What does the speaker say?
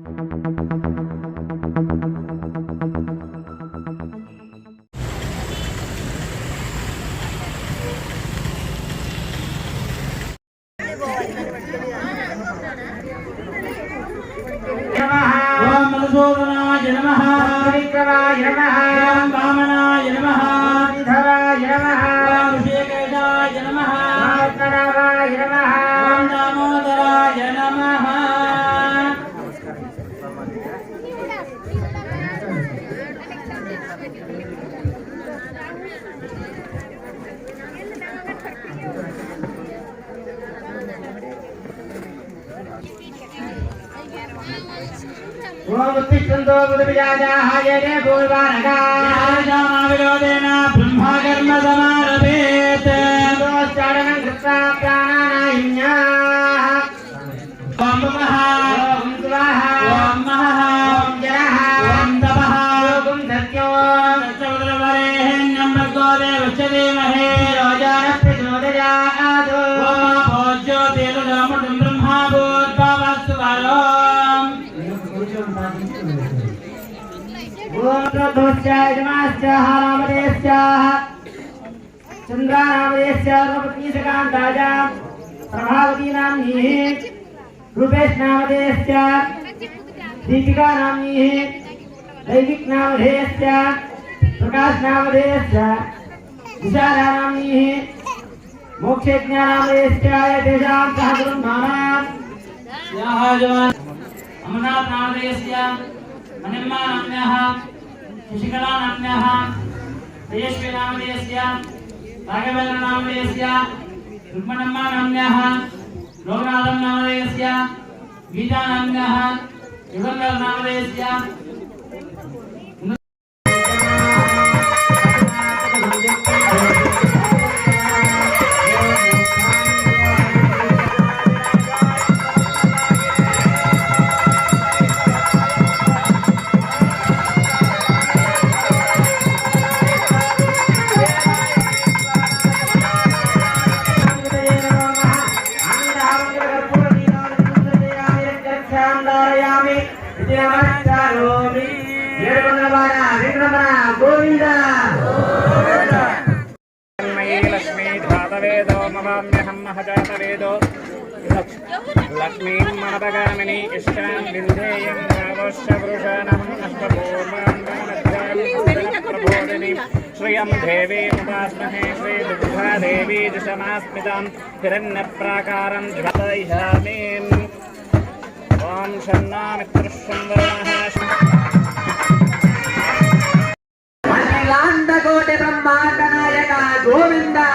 ఓం ఓం ఉత్తిష్టంతో బుధవిజాజాః యదే పూర్వానగా విరోధేన బ్రహ్మకర్మ సమారభేత్ చారణం కృత్వా ప్రాణానాయిన్యాః ఓం నమః ఓం స్వాహ ఓం మహః ఓం జనః ఓం తపః ఓం సత్యం गोत्रध्वस्य यजमाश्च रामदेश्च चन्द्रारामदेश्च रूपतीसकान्ताजा प्रभावतीनां नीः रूपेशनामदेश्च दीपिकानाम्नीः दैविकनामधेयश्च प्रकाशनामधेयश्च दिशानाम्नीः मोक्षज्ञानामधेयश्च एतेषां सह गुरुन्मानाम् విశాలా నామ్నీః మోక్షజ్ఞా నామధేయస్య తేషాం సహ బ్రహ్మాణం యాహాజవాన్ అమర్నాథ్ మణిమ్మా నామ్న్యాః శశికళా నామ్న్యాః తేజస్వి నామధేయస్య రాఘవేంద్ర నామధేయస్య రుక్మణమ్మా నామ్న్యాః లోకనాథం నామధేయస్య గీతా నామ్న్యాః యుగంధర్ నామధేయస్య. గోవింద లక్ష్మీ ధాతవేదో మవామ్యహం మహజాతవేదో లక్ష్మీం మనపగామిని ఇష్టాం వింధేయం రావశ్య వృషాణం అష్టభూమాంబోధిని శ్రియం దేవీముపాస్మహే శ్రీదుగ్ధా దేవీ దిశమాస్మితాం హిరణ్యప్రాకారం ధ్వతయిషామీం ఓం షన్నామిత్రుష్యం వరుణः బ్రహ్మాండ నాయక గోవిందా